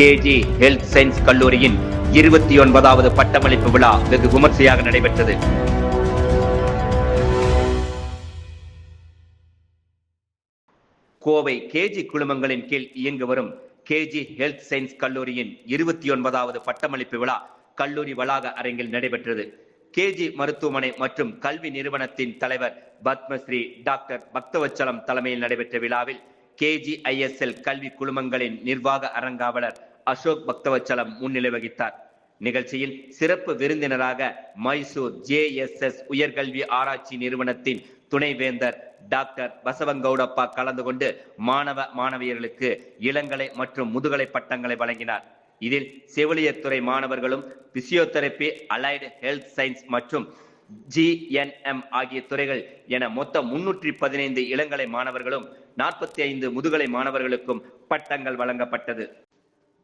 KG health science கல்லூரியின் இருபத்தி ஒன்பதாவது பட்டமளிப்பு விழா வெகு விமர்சையாக நடைபெற்றது. கோவை கேஜி குழுமங்களின் கீழ் இயங்கி வரும் கேஜி ஹெல்த் சயின்ஸ் கல்லூரியின் இருபத்தி ஒன்பதாவது பட்டமளிப்பு விழா கல்லூரி வளாக அரங்கில் நடைபெற்றது. கேஜி மருத்துவமனை மற்றும் கல்வி நிறுவனத்தின் தலைவர் பத்மஸ்ரீ டாக்டர் பக்தவச்சலம் தலைமையில் நடைபெற்ற விழாவில் கேஜி ஐஎஸ்எல் கல்வி குழுமங்களின் நிர்வாக அரங்காவலர் அசோக் பக்தவச்சலம் முன்னிலை வகித்தார். நிகழ்ச்சியில் சிறப்பு விருந்தினராக மைசூர் ஜேஎஸ்எஸ் உயர்கல்வி ஆராய்ச்சி நிறுவனத்தின் துணைவேந்தர் டாக்டர் பசவங்கௌடப்பா கலந்து கொண்டு மாணவ மாணவியர்களுக்கு இளங்கலை மற்றும் முதுகலை பட்டங்களை வழங்கினார். இதில் செவிலியர் துறை மாணவர்களும் பிசியோதெரபி அலைடு ஹெல்த் சயின்ஸ் மற்றும் ஜிஎன்எம் ஆகிய துறைகள் என மொத்தம் முன்னூற்றி பதினைந்து இளங்கலை மாணவர்களும் நாற்பத்தி ஐந்து முதுகலை மாணவர்களுக்கும் பட்டங்கள் வழங்கப்பட்டது.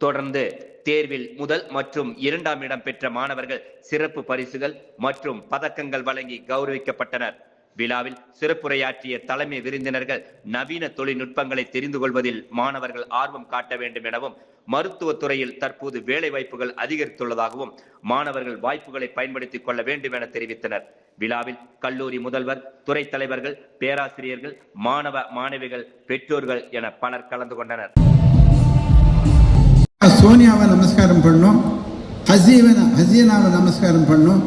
தொடர்ந்து தேர்வில் முதல் மற்றும் இரண்டாம் இடம் பெற்ற மாணவர்கள் சிறப்பு பரிசுகள் மற்றும் பதக்கங்கள் வழங்கி கௌரவிக்கப்பட்டனர். விழாவில் சிறப்புரையாற்றிய தலைமை விருந்தினர்கள் நவீன தொழில்நுட்பங்களை தெரிந்து கொள்வதில் மாணவர்கள் ஆர்வம் காட்ட வேண்டும் எனவும் மருத்துவத் துறையில் தற்போது வேலை வாய்ப்புகள் அதிகரித்துள்ளதாகவும் மாணவர்கள் வாய்ப்புகளை பயன்படுத்திக் கொள்ள வேண்டும் என தெரிவித்தனர். விழாவில் கல்லூரி முதல்வர் துறை தலைவர்கள் பேராசிரியர்கள் மாணவ மாணவிகள் பெற்றோர்கள் என பலர் கலந்து கொண்டனர். சோனியாவை நமஸ்காரம் பண்ணோம். ஹசீவனை ஹசீனாவை நமஸ்காரம் பண்ணோம்.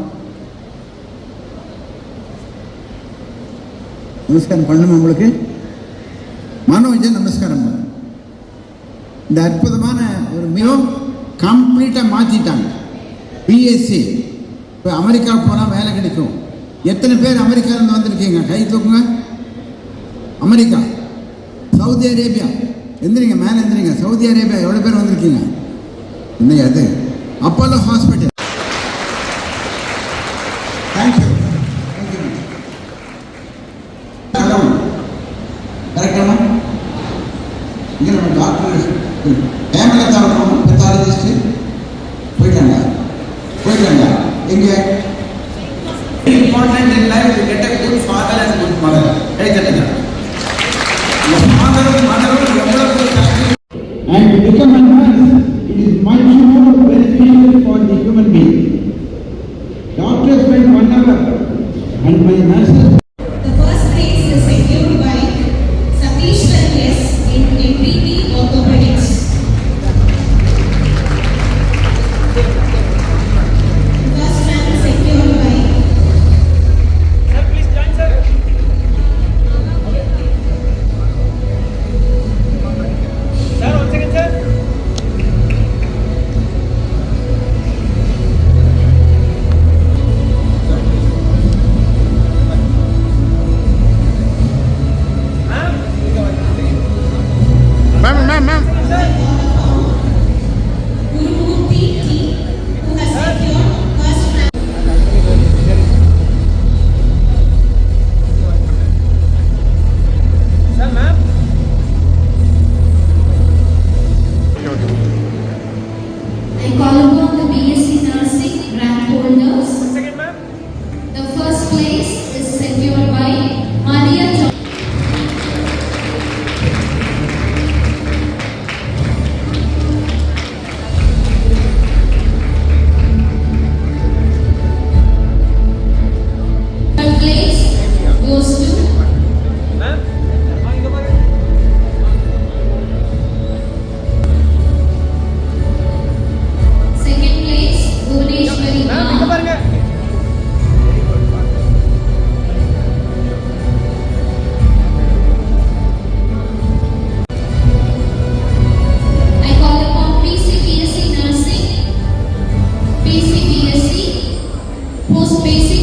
நமஸ்காரம் பண்ணணும் உங்களுக்கு? மனோஜை நமஸ்காரம் பண்ணும். இந்த அற்புதமான ஒரு மிகவும் கம்ப்ளீட்டாக மாற்றிட்டாங்க பிஎஸ்சி இப்போ அமெரிக்கா போனால் வேலை கிடைக்கும். எத்தனை பேர் அமெரிக்காவிலேருந்து வந்திருக்கீங்க? கை தூக்குங்க. அமெரிக்கா. Saudi Arabia. எந்திரிங்க மேலே எந்திரிங்க. சவுதி அரேபியா எவ்வளோ பேர் வந்திருக்கீங்க? என்னையா அது அப்போலோ ஹாஸ்பிட்டல். தேங்க்யூ கரெக்டாமா இங்கே நம்ம டாக்டர் ஹேமலதா இருக்கணும் உண்மைன்னா Please. vocês pensem